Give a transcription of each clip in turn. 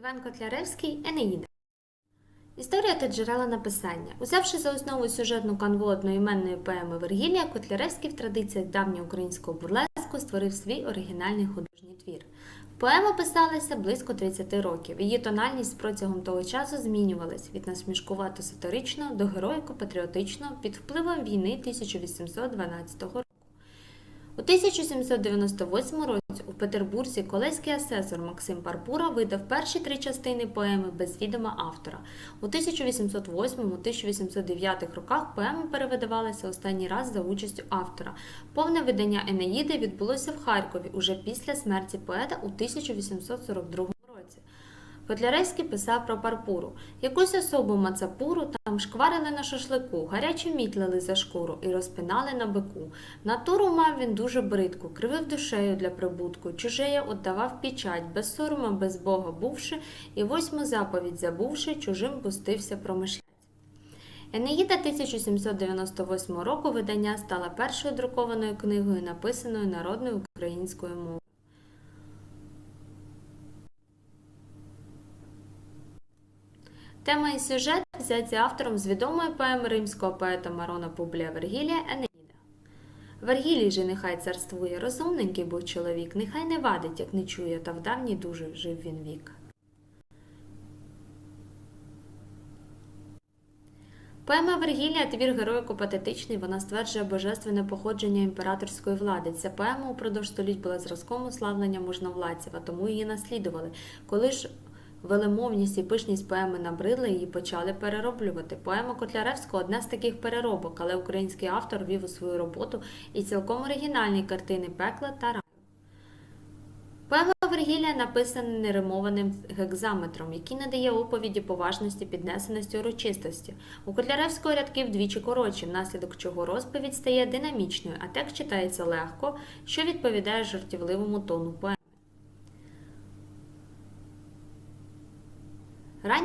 Іван Котляревський Енеїда. Історія та джерела написання. Узявши за основу сюжетну канву одноіменної поеми Вергілія, Котляревський в традиціях давньоукраїнського бурлеску створив свій оригінальний художній твір. Поема писалася близько 30 років. Її тональність протягом того часу змінювалась від насмішкувато сатиричного до героїко-патріотичного під впливом війни 1812 року. У 1798 році у Петербурзі колеський асесор Максим Парпура видав перші три частини поеми без відома автора. У 1808-1809 роках поема перевидавалася останній раз за участю автора. Повне видання Енеїди відбулося в Харкові уже після смерті поета у 1842 році. Котляревський писав про Парпуру. Якусь особу мацапуру там шкварили на шашлику, гаряче мітлили за шкуру і розпинали на бику. Натуру мав він дуже бридку, кривив душею для прибутку, чужеє отдавав печать, без сорома, без Бога бувши, і восьму заповідь забувши, чужим пустився промишлять. Енеїда 1798 року видання стала першою друкованою книгою, написаною народною українською мовою. Тема і сюжет взяті автором з відомої поеми римського поета Марона Публія Вергілія Енеїда. Вергілій же нехай царствує, розумненький був чоловік, нехай не вадить, як не чує, та в давній дуже жив він вік. Поема Вергілія твір героїко-патетичний, вона стверджує божественне походження імператорської влади. Ця поема упродовж століть була зразком уславлення можновладців, а тому її наслідували. Коли ж велемовність і пишність поеми набридли, її почали перероблювати. Поема Котляревського одна з таких переробок, але український автор вів у свою роботу і цілком оригінальні картини пекла та раю. Поема Вергілія написана неримованим гекзаметром, який надає оповіді поважності, піднесеності урочистості. У Котляревського рядки вдвічі коротші, внаслідок чого розповідь стає динамічною, а текст читається легко, що відповідає жартівливому тону поеми.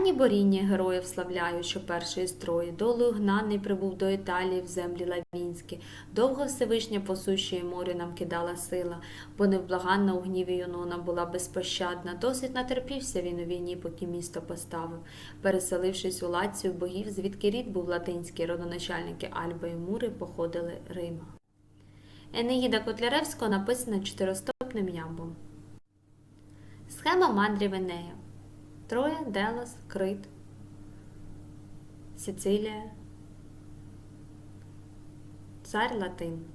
Ранні боріння героїв славляють, що першої строї, долею гнаний прибув до Італії в землі лавінські, довго Всевишня по суші морю нам кидала сила, бо невблаганна у гніві Юнона була безпощадна, досить натерпівся він у війні, поки місто поставив, переселившись у Лацію богів, звідки рід був латинський, родоначальники Альба і Мури походили Рима. Енеїда Котляревського написана чотиростопним ямбом. Схема мандрів Енея Троя, Делос, Крит, Сицилія, Цар Латин.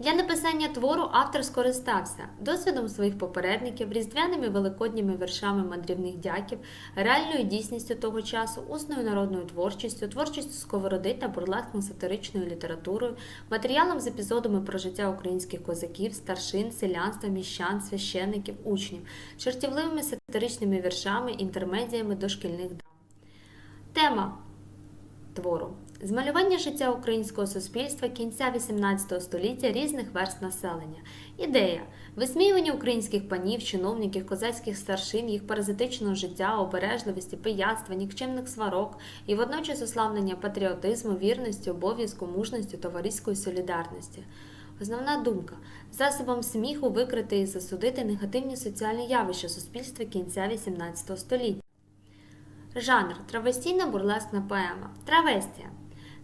Для написання твору автор скористався досвідом своїх попередників, різдвяними великодніми вершами мандрівних дяків, реальною дійсністю того часу, усною народною творчістю, творчістю сковороди та бурлескно-сатиричною літературою, матеріалом з епізодами про життя українських козаків, старшин, селянства, міщан, священиків, учнів, жартівливими сатиричними віршами, інтермедіями дошкільних дам. Тема твору Змалювання життя українського суспільства кінця XVIII століття різних верст населення. Ідея висміювання українських панів, чиновників, козацьких старшин, їх паразитичного життя, обережливості, пияцтва, нікчемних сварок і водночас уславлення патріотизму, вірності, обов'язку, мужності, товариської солідарності. Основна думка засобом сміху викрити і засудити негативні соціальні явища суспільства кінця XVIII століття. Жанр травестійна бурлескна поема. Травестія.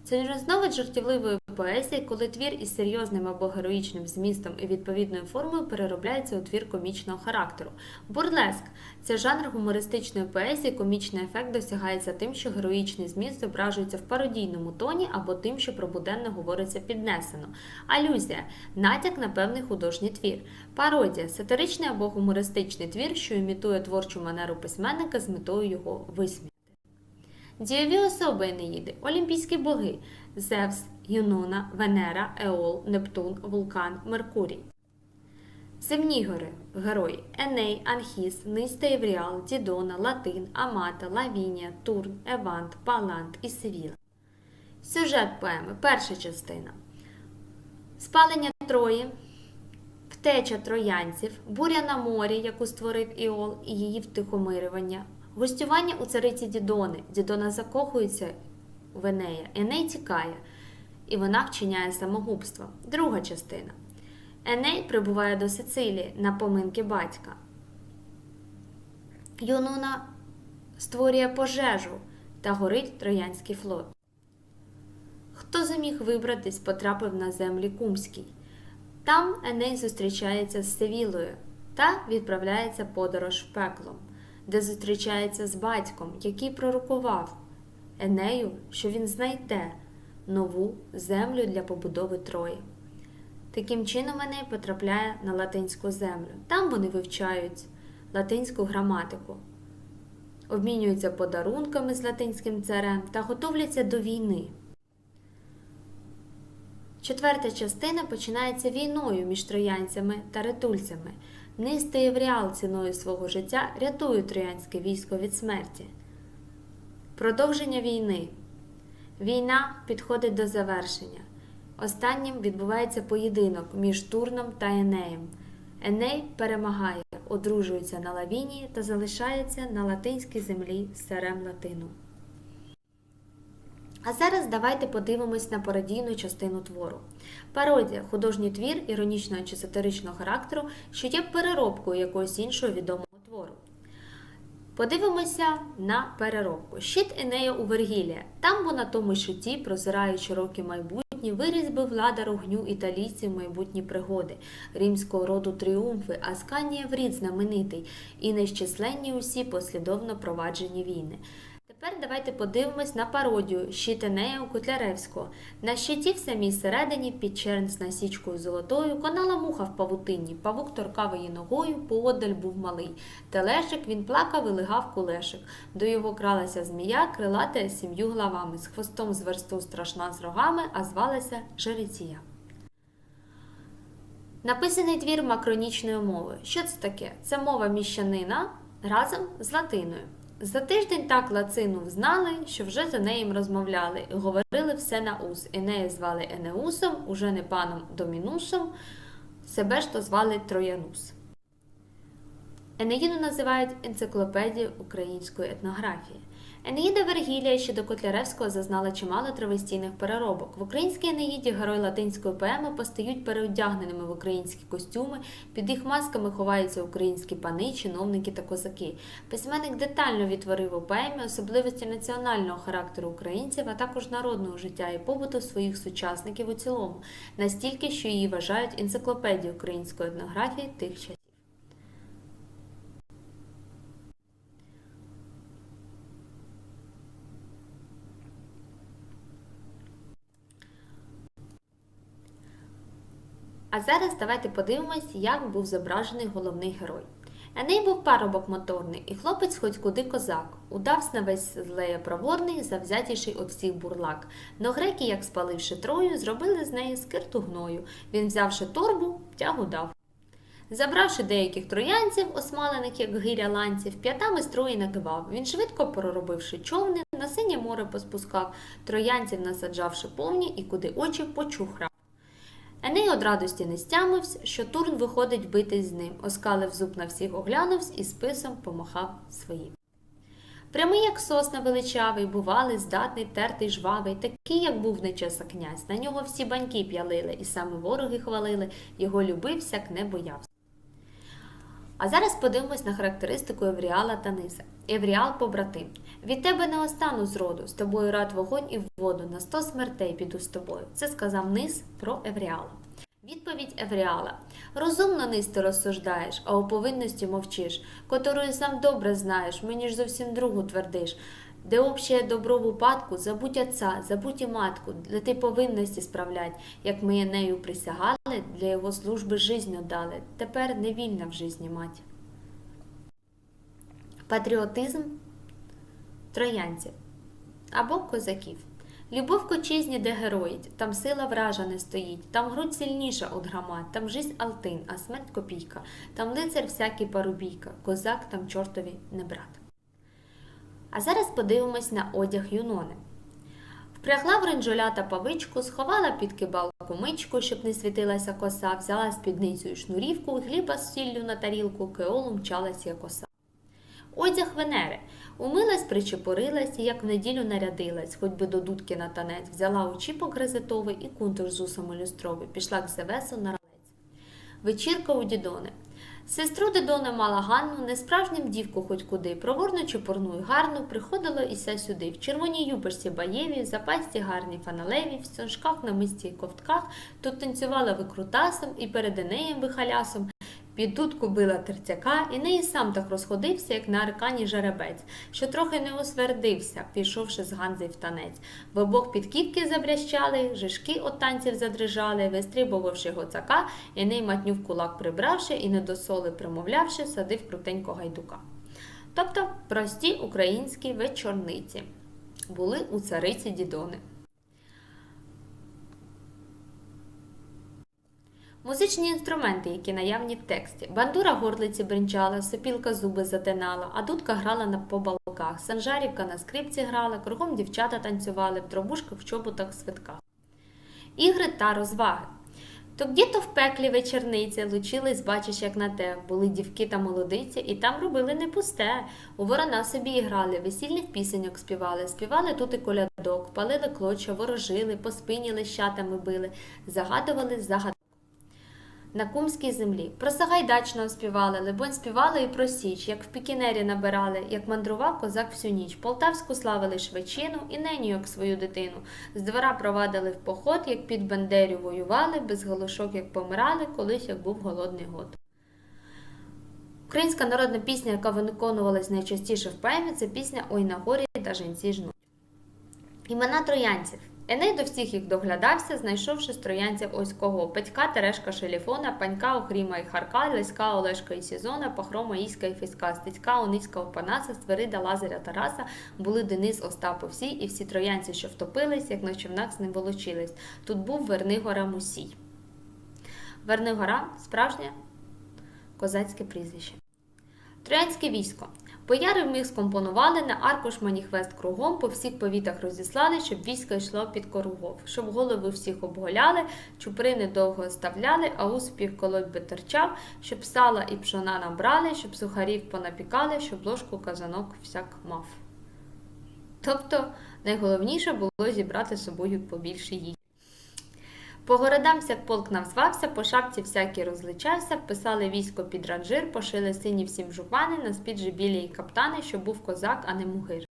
Це різновид жартівливої поезії, коли твір із серйозним або героїчним змістом і відповідною формою переробляється у твір комічного характеру. Бурлеск це жанр гумористичної поезії, комічний ефект досягається тим, що героїчний зміст зображується в пародійному тоні або тим, що про буденне говориться піднесено. Алюзія натяк на певний художній твір. Пародія сатиричний або гумористичний твір, що імітує творчу манеру письменника з метою його висміяти. Дієві особи Енеїди – олімпійські боги Зевс, Юнона, Венера, Еол, Нептун, Вулкан, Меркурій. Земні гори герої Еней, Анхіс, Ниста Євріал, Дідона, Латин, Амата, Лавінія, Турн, Евант, Палант і Севіла. Сюжет поеми. Перша частина. Спалення Трої, втеча троянців, буря на морі, яку створив Іол, і її втихомирювання, гостювання у цариці Дідони. Дідона закохується в Енея, Еней тікає, і вона вчиняє самогубство. Друга частина. Еней прибуває до Сицилії на поминки батька. Юнона створює пожежу та горить Троянський флот. Хто зуміг вибратись, потрапив на землі Кумській. Там Еней зустрічається з Севілою та відправляється подорож в пекло, де зустрічається з батьком, який пророкував Енею, що він знайде нову землю для побудови Трої. Таким чином Еней потрапляє на латинську землю. Там вони вивчають латинську граматику, обмінюються подарунками з латинським царем та готовляться до війни. Четверта частина починається війною між троянцями та ретульцями. Низ Євріал ціною свого життя рятують троянське військо від смерті. Продовження війни. Війна підходить до завершення. Останнім відбувається поєдинок між Турном та Енеєм. Еней перемагає, одружується на Лавінії та залишається на латинській землі з царем Латину. А зараз давайте подивимось на пародійну частину твору. Пародія художній твір іронічного чи сатиричного характеру, що є переробкою якогось іншого відомого твору. Подивимося на переробку. Щит Енея у Вергілія. Там, бо на тому щиті, прозирають широкі майбутні, вирізбив влада огню італійців майбутні пригоди, римського роду тріумфи, Асканія в рід знаменитий, і нещисленні усі послідовно проваджені війни. Тепер давайте подивимось на пародію щит Енея у Котляревського. На щиті в самій середині під черн з насічкою золотою конала муха в павутинні, павук торкав її ногою, поодаль був малий. Телешик він плакав і лигав кулешик. До його кралася змія, крилата сім'ю главами, з хвостом з версту страшна з рогами, а звалася Жереція. Написаний твір макронічною мовою. Що це таке? Це мова міщанина разом з латиною. За тиждень так лацину взнали, що вже за неї розмовляли, і говорили все на ус. Енея звали Енеусом, уже не паном Домінусом, себе ж то звали Троянус. Енеїду називають енциклопедією української етнографії. Енеїда Вергілія ще до Котляревського зазнала чимало травестійних переробок. В українській Енеїді герої латинської поеми постають переодягненими в українські костюми, під їх масками ховаються українські пани, чиновники та козаки. Письменник детально відтворив у поемі особливості національного характеру українців, а також народного життя і побуту своїх сучасників у цілому, настільки, що її вважають енциклопедією української етнографії тих часів. А зараз давайте подивимось, як був зображений головний герой. Еней був парубок моторний, і хлопець хоч куди козак. Удавсь на весь злеє проворний, завзятіший от всіх бурлак. Но греки, як спаливши трою, зробили з неї скирту гною. Він, взявши торбу, тягу дав. Забравши деяких троянців, осмалених, як гиря ланців, п'ятами строї накивав. Він швидко проробивши човни, на синє море поспускав, троянців насаджавши повні і куди очі почухрав. Еней од радості не стямився, що Турн виходить битись з ним, оскалив зуб на всіх оглянувся і списом помахав своїм. Прямий, як сосна величавий, бувалий, здатний, тертий, жвавий, такий, як був нечеса князь. На нього всі баньки п'ялили, і саме вороги хвалили, його любив, всяк не боявся. А зараз подивимось на характеристику Евріала та Ниса. Евріал побратим. Від тебе не остану зроду, з тобою рад вогонь і воду, на сто смертей піду з тобою. Це сказав Нис про Евріала. Відповідь Евріала. Розумно низ ти розсуждаєш, а у повинності мовчиш, котрою сам добре знаєш, мені ж зовсім другу твердиш. Де общее добро в упадку, забудь отца, забудь і матку, для ти повинності справлять, як ми нею присягали, для його служби жизнь дали. Тепер не вільна в житті мать. Патріотизм троянців або козаків. Любов кочизні, де героїть, там сила вража не стоїть, там грудь сильніша од громад, там жизнь алтин, а смерть копійка, там лицар всякий парубійка, козак там чортові не брат. А зараз подивимось на одяг Юнони. Впрягла в ринджолята павичку, сховала під кибалку мичку, щоб не світилася коса, взяла спідницю шнурівку, хліба з сіллю на тарілку, кеолу мчалася коса. Одяг Венери. Умилась, причепурилась, і як в неділю нарядилась, хоч би до дудки на танець, взяла очіпок гризитовий і кунтур з усом люстровий, пішла к Зевесу на ралець. Вечірка у дідони. Сестру Дидона мала Ганну, несправжнім дівку хоч куди, проворну чепурну й гарну, приходила іся сюди, в червоній юбочці баєві, в запасті гарній фаналеві, в сьоншках на мисті й ковтках, тут танцювала викрутасом і перед Енеєм вихалясом, під дудку била терцяка, і неї сам так розходився, як на аркані жеребець, що трохи не освердився, пішовши з Ганзи в танець. В обох підківки забрящали, жишки от танців задрижали, вистрибувавши гоцака, і ней матню в кулак прибравши, і не до соли примовлявши, садив крутенько гайдука. Тобто прості українські вечорниці були у цариці Дідони. Музичні інструменти, які наявні в тексті. Бандура горлиці бринчала, сопілка зуби затинала, а дудка грала на побалках, санжарівка на скрипці грала, кругом дівчата танцювали, в дробушках в чоботах свитках. Ігри та розваги. То где-то в пеклі вечорниці лучились, бачиш, як на те, були дівки та молодиці, і там робили не пусте. У ворона собі і грали, весільних пісеньок співали, співали тут і колядок, палили клоча, ворожили, по спині лещатами били, загадували загадки. На кумській землі. Про Сагайдачного співали, либонь співали і про Січ, як в пікінері набирали, як мандрував козак всю ніч. Полтавську славили швечину і неню, як свою дитину. З двора провадили в поход, як під Бандерю воювали, без голошок, як помирали, колись як був голодний год. Українська народна пісня, яка виконувалась найчастіше в поемі, це пісня Ой на горі та жінці жнуть. Імена троянців. Еней до всіх їх доглядався, знайшовши з троянців ось кого Петька, Терешка, Шеліфона, Панька, Охріма і Харка, Леська, Олешка і Сізона, Пахрома, Іська і Фіська, Стецька, Оницька, Опанаса, Стверида, Лазаря, Тараса, були Денис, Остап, всі, і всі троянці, що втопились, як на човнах з ним волочились. Тут був Вернигора Мусій. Вернигора справжнє козацьке прізвище. Троянське військо. Бояри вмиг скомпонували на аркуш маніхвест кругом, по всіх повітах розіслали, щоб військо йшло під коругов, щоб голови всіх обголяли, чуприни довго оставляли, а успіх колоть би терчав, щоб сала і пшона набрали, щоб сухарів понапікали, щоб ложку казанок всяк мав. Тобто найголовніше було зібрати з собою побільше їжі. По городам всяк полк навзвався, по шапці всякий розличався, писали військо під ранжир, пошили сині всім жупани, на спіджі білі й каптани, що був козак, а не мугир.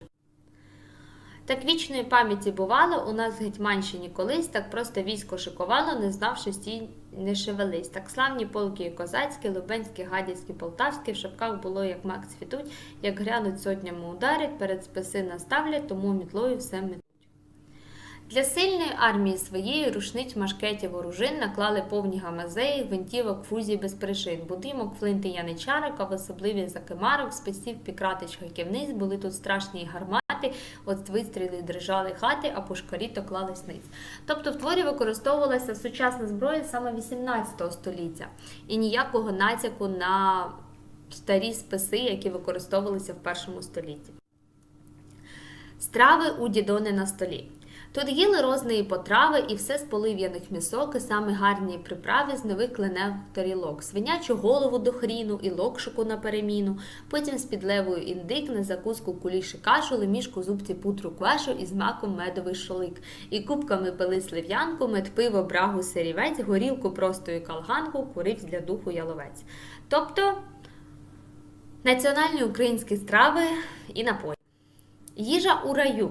Так вічної пам'яті бувало, у нас в Гетьманщині колись так просто військо шикувало, не знавши стій не шевелись. Так славні полки і козацькі, лубенські, гадяцькі, полтавські, в шапках було, як мак цвітуть, як грянуть сотнями ударять, перед списи наставлять, тому мітлою все метуть. Для сильної армії своєї рушниць машкетів оружин наклали повні гамазеї, гвинтівок, фузій без пришин, будинок, флинти яничарок, а в особливі закимарок, списів пікратич гаківниць, були тут страшні гармати, от вистріли дрижали хати, а пушкарі то клались ниць. Тобто в творі використовувалася сучасна зброя саме 18 століття і ніякого натяку на старі списи, які використовувалися в першому столітті. Страви у дідони на столі. Тут їли розної потрави і все з полив'яних місок, і саме гарні приправи з нових кленев тарілок, свинячу голову до хріну і локшику на переміну, потім з підлевою індик, на закуску куліші кашу, лемішку зубці путру квашу і з маком медовий шолик. І кубками пили слив'янку, мед пиво, брагу, сирівець, горілку простою калганку, куривсь для духу яловець. Тобто національні українські страви і напої. Їжа у раю.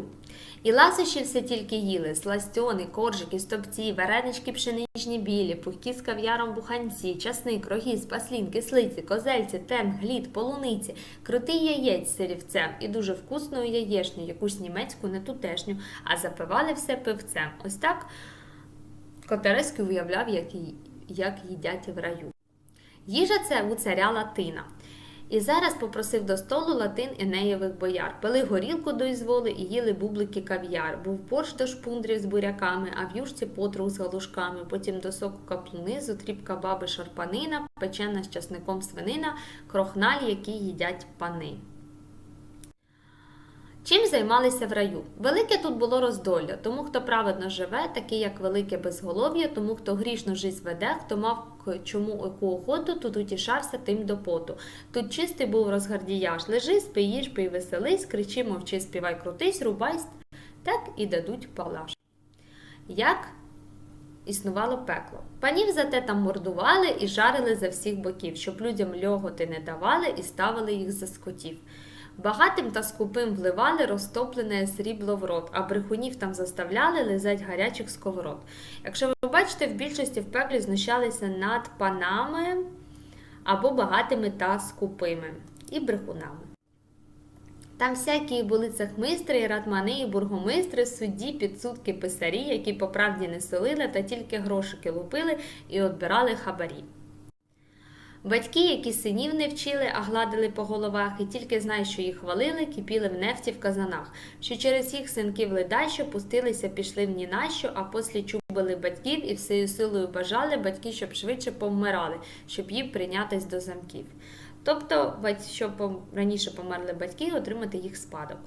І ласощі все тільки їли: сластьони, коржики, стопці, варенички пшеничні білі, пухкі з кав'яром буханці, часник, рогіз, паслін, кислиці, козельці, тем, глід, полуниці, крутий яєць з сирівцем і дуже вкусну яєшню, якусь німецьку, не тутешню, а запивали все пивцем. Ось так Котереський уявляв, як, як їдять в раю. Їжа це у царя Латина. І зараз попросив до столу латин Енеєвих бояр. Пили горілку до ізволи і їли бублики кав'яр. Був борщ до шпундрів з буряками, а в юшці потрух з галушками. Потім до соку каплуни, зутріпка баби шарпанина, печена з часником свинина, крохналь, які їдять пани. Чим займалися в раю? Велике тут було роздолля, тому хто праведно живе, такий як велике безголов'я, тому хто грішно жизнь веде, хто мав чому яку охоту, тут утішався тим до поту. Тут чистий був розгардіяж, лежи, спи, їж, пий, веселись, кричи, мовчи, співай, крутись, рубай, так і дадуть палаш. Як існувало пекло. Панів зате там мордували і жарили за всіх боків, щоб людям льоготи не давали і ставили їх за скотів. Багатим та скупим вливали розтоплене срібло в рот, а брехунів там заставляли лизать гарячих сковород. Якщо ви бачите, в більшості в пеклі знущалися над панами або багатими та скупими і брехунами. Там всякі були цехмистри, ратмани і бургомистри, судді, підсудки, писарі, які по правді не солили та тільки грошики лупили і отбирали хабарі. Батьки, які синів не вчили, а гладили по головах, і тільки знають, що їх хвалили, кипіли в нефті в казанах, що через їх синків ледащо пустилися, пішли в ні на що, а послі чубили батьків і всею силою бажали батьки, щоб швидше повмирали, щоб їм прийнятись до замків. Тобто, щоб раніше померли батьки, отримати їх спадок.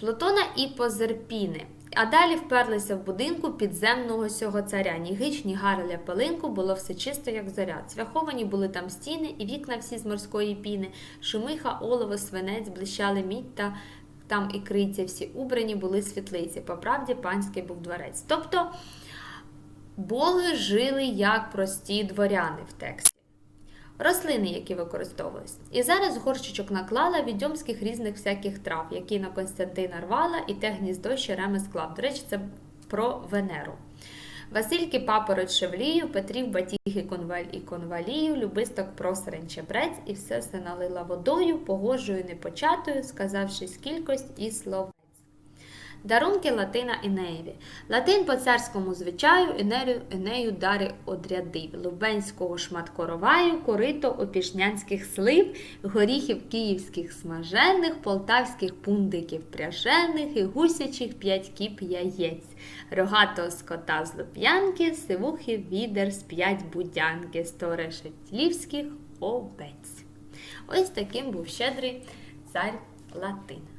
Плутона і Позерпіни. А далі вперлися в будинку підземного сього царя. Ні гич, ні гарля пилинку, було все чисто, як зоря. Цвяховані були там стіни, і вікна всі з морської піни, шумиха, олово, свинець, блищали мідь та там і криця, всі убрані були світлиці. По правді панський був дворець. Тобто боги жили як прості дворяни в тексті. Рослини, які використовувались. І зараз горщичок наклала відьомських різних всяких трав, які на Константина рвала, і те гніздо ще реме склав. До речі, це про Венеру. Васильки папороть шевлію, Петрів батіги конваль і конвалію, любисток просрень чебрець, і все се налила водою, погожою непочатою, сказавши скількость і словець. Дарунки Латина Енеєві. Латин по царському звичаю Енею, Енею дари одрядив. Лубенського шматкороваю, корито опішнянських слив, горіхів київських смажених, полтавських пундиків пряжених і гусячих п'ять кіп яєць, рогатого скота з луп'янки, сивухи відер з п'ять будянки, сто решетлівських овець. Ось таким був щедрий цар Латин.